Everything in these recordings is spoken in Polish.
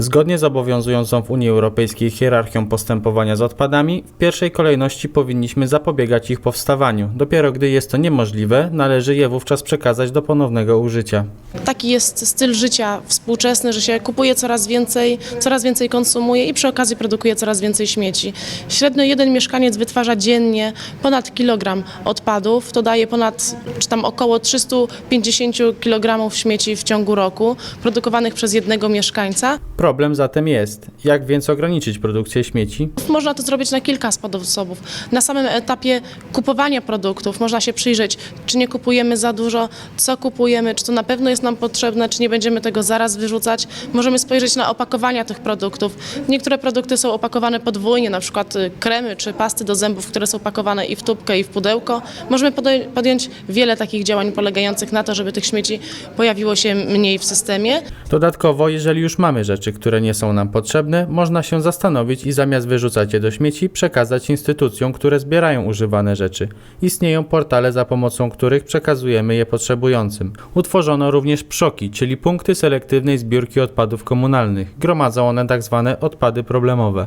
Zgodnie z obowiązującą w Unii Europejskiej hierarchią postępowania z odpadami, w pierwszej kolejności powinniśmy zapobiegać ich powstawaniu. Dopiero gdy jest to niemożliwe, należy je wówczas przekazać do ponownego użycia. Taki jest styl życia współczesny, że się kupuje coraz więcej, coraz więcej konsumuje i przy okazji produkuje coraz więcej śmieci. Średnio jeden mieszkaniec wytwarza dziennie ponad kilogram odpadów, to daje ponad, czy tam około 350 kg śmieci w ciągu roku, produkowanych przez jednego mieszkańca. Problem zatem jest. Jak więc ograniczyć produkcję śmieci? Można to zrobić na kilka sposobów. Na samym etapie kupowania produktów można się przyjrzeć, czy nie kupujemy za dużo, co kupujemy, czy to na pewno jest nam potrzebne, czy nie będziemy tego zaraz wyrzucać. Możemy spojrzeć na opakowania tych produktów. Niektóre produkty są opakowane podwójnie, na przykład y, kremy czy pasty do zębów, które są pakowane i w tubkę, i w pudełko. Możemy podjąć wiele takich działań polegających na to, żeby tych śmieci pojawiło się mniej w systemie. Dodatkowo, jeżeli już mamy rzeczy, które nie są nam potrzebne, można się zastanowić i zamiast wyrzucać je do śmieci, przekazać instytucjom, które zbierają używane rzeczy. Istnieją portale, za pomocą których przekazujemy je potrzebującym. Utworzono również PSZOKi, czyli punkty selektywnej zbiórki odpadów komunalnych. Gromadzą one tzw. odpady problemowe.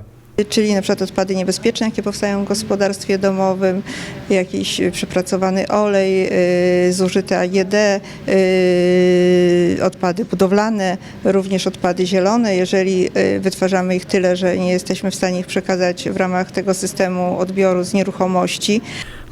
Czyli na przykład odpady niebezpieczne, jakie powstają w gospodarstwie domowym, jakiś przepracowany olej, y, zużyte AGD, y, odpady budowlane, również odpady zielone. Jeżeli y, wytwarzamy ich tyle, że nie jesteśmy w stanie ich przekazać w ramach tego systemu odbioru z nieruchomości,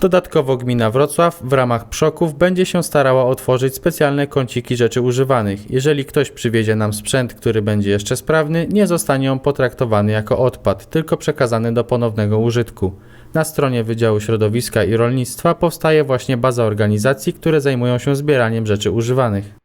Dodatkowo gmina Wrocław w ramach przoków będzie się starała otworzyć specjalne kąciki rzeczy używanych. Jeżeli ktoś przywiezie nam sprzęt, który będzie jeszcze sprawny, nie zostanie on potraktowany jako odpad, tylko przekazany do ponownego użytku. Na stronie Wydziału Środowiska i Rolnictwa powstaje właśnie baza organizacji, które zajmują się zbieraniem rzeczy używanych.